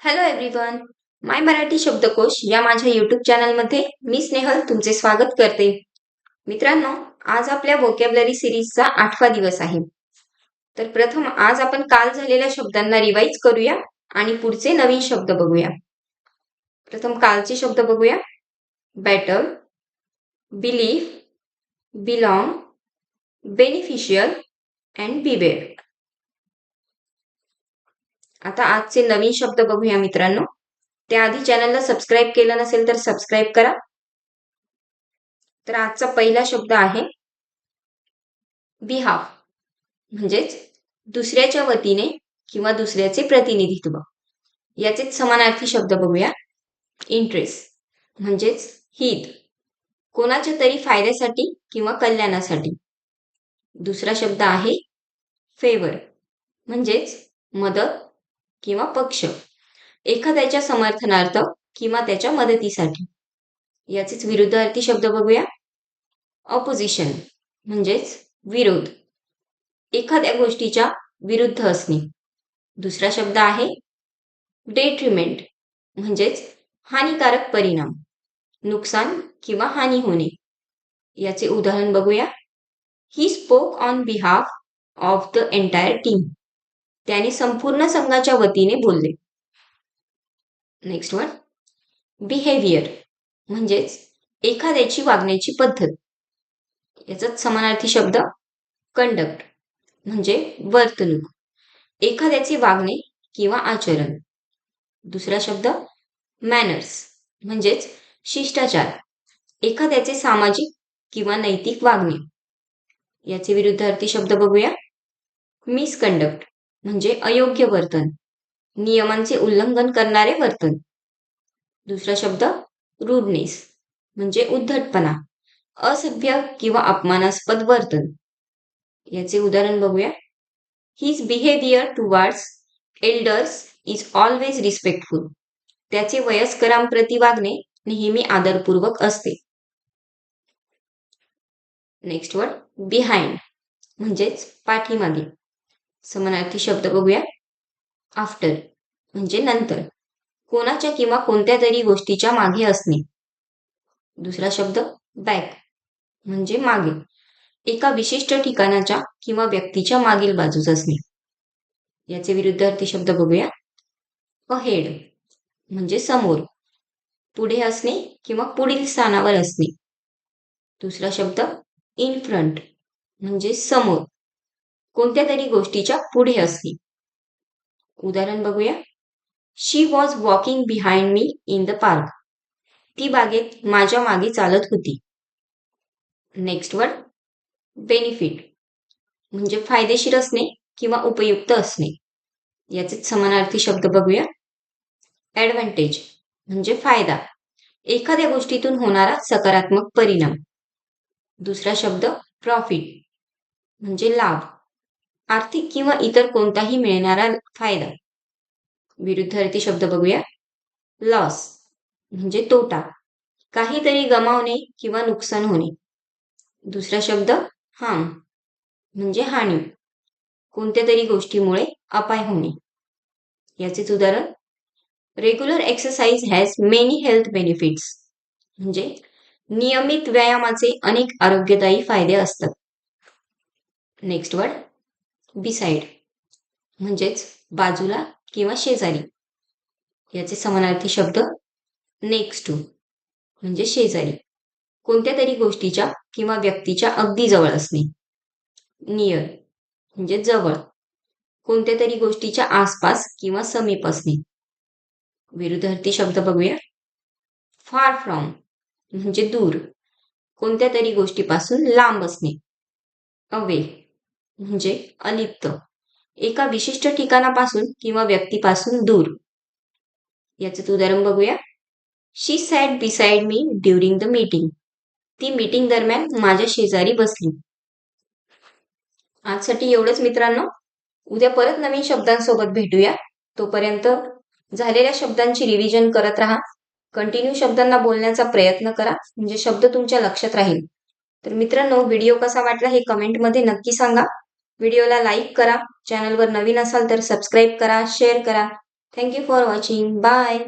Hello everyone माय मराठी शब्दकोश या माझ्या युट्यूब चॅनलमध्ये मी स्नेहल तुमचे स्वागत करते. मित्रांनो आज आपल्या वोकॅबलरी सिरीजचा आठवा दिवस आहे. तर प्रथम आज आपण काल झालेल्या शब्दांना रिवाईज करूया आणि पुढचे नवीन शब्द बघूया. प्रथम कालचे शब्द बघूया. Battle belief belong beneficial and beware आता आजचे नवीन शब्द बघूया मित्रांनो. त्याआधी चॅनलला सबस्क्राईब केलं नसेल तर सबस्क्राईब करा. तर आजचा पहिला शब्द आहे बिहाव म्हणजेच दुसऱ्याच्या वतीने किंवा दुसऱ्याचे प्रतिनिधित्व. याचेच समानार्थी शब्द बघूया. इंटरेस्ट म्हणजेच हित. कोणाच्या तरी फायद्यासाठी किंवा कल्याणासाठी. दुसरा शब्द आहे फेवर म्हणजेच मदत किंवा पक्ष. एखाद्याच्या समर्थनार्थ किंवा त्याच्या मदतीसाठी. याचेच विरुद्धार्थी शब्द बघूया. ऑपोजिशन म्हणजेच विरोध. एखाद्या गोष्टीच्या विरुद्ध असणे. दुसरा शब्द आहे डेट्रिमेंट म्हणजेच हानिकारक परिणाम. नुकसान किंवा हानी होणे. याचे उदाहरण बघूया. He spoke on behalf of the entire team त्याने संपूर्ण संघाच्या वतीने बोलले. नेक्स्ट वन बिहेवियर म्हणजेच एखाद्याची वागण्याची पद्धत. याचाच समानार्थी शब्द कंडक्ट म्हणजे वर्तणूक. एखाद्याचे वागणे किंवा आचरण. दुसरा शब्द मॅनर्स म्हणजेच शिष्टाचार. एखाद्याचे सामाजिक किंवा नैतिक वागणे. याचे विरुद्धार्थी शब्द बघूया. मिसकंडक्ट म्हणजे अयोग्य वर्तन. नियमांचे उल्लंघन करणारे वर्तन. दुसरा शब्द रूडनेस म्हणजे उद्धटपणा असभ्य किंवा अपमानास्पद वर्तन. याचे उदाहरण बघूया. His behaviour towards elders is always respectful त्याचे वयस्करांप्रती वागणे नेहमी आदरपूर्वक असते. नेक्स्ट वर्ड बिहाइंड म्हणजेच पाठीमागे. समानार्थी शब्द बघूया. आफ्टर म्हणजे नंतर. कोणाच्या किंवा कोणत्या तरी गोष्टीच्या मागे असणे. दुसरा शब्द बॅक म्हणजे मागे. एका विशिष्ट ठिकाणाच्या किंवा व्यक्तीच्या मागील बाजूस असणे. याचे विरुद्धार्थी शब्द बघूया. अहेड म्हणजे समोर. पुढे असणे किंवा पुढील स्थानावर असणे. दुसरा शब्द इन फ्रंट म्हणजे समोर. कोणत्या तरी गोष्टीच्या पुढे असणे उदाहरण बघूया. She was walking behind me in the park ती बागेत माझ्या मागे चालत होती. नेक्स्ट वर्ड बेनिफिट म्हणजे फायदेशीर असणे किंवा उपयुक्त असणे. याचेच समानार्थी शब्द बघूया. ऍडव्हान्टेज म्हणजे फायदा. एखाद्या गोष्टीतून होणारा सकारात्मक परिणाम. दुसरा शब्द प्रॉफिट म्हणजे लाभ. आर्थिक किंवा इतर कोणताही मिळणारा फायदा. विरुद्धार्थी शब्द बघूया. लॉस म्हणजे तोटा. काहीतरी गमावणे किंवा नुकसान होणे. दुसरा शब्द हार्म म्हणजे हानी. कोणत्या तरी गोष्टीमुळे अपाय होणे. याचेच उदाहरण regular exercise has many health benefits म्हणजे नियमित व्यायामाचे अनेक आरोग्यदायी फायदे असतात. नेक्स्ट वर्ड बिसाइड म्हणजेच बाजूला किंवा शेजारी. याचे समानार्थी शब्द नेक्स्ट टू म्हणजे शेजारी. कोणत्या तरी गोष्टीच्या किंवा व्यक्तीच्या अगदी जवळ असणे. नियर म्हणजे जवळ. कोणत्या तरी गोष्टीच्या आसपास किंवा समीप असणे. विरुद्धार्थी शब्द बघूया. फार फ्रॉम म्हणजे दूर. कोणत्या तरी गोष्टीपासून लांब असणे. अवे म्हणजे अलिप्त. एका विशिष्ट ठिकाणापासून किंवा व्यक्तीपासून दूर. याचं उदाहरण बघूया. She sat beside me during the meeting ती मीटिंग दरम्यान माझ्या शेजारी बसली. आजसाठी एवढंच मित्रांनो. उद्या परत नवीन शब्दांसोबत भेटूया. तोपर्यंत झालेल्या शब्दांची रिव्हिजन करत राहा. कंटिन्यू शब्दांना बोलण्याचा प्रयत्न करा. म्हणजे शब्द तुमच्या लक्षात राहील. तर मित्रांनो व्हिडिओ कसा वाटला हे कमेंटमध्ये नक्की सांगा. व्हिडिओला लाईक करा. चॅनलवर नवीन असाल तर सबस्क्राईब करा शेअर करा. Thank you for watching. Bye.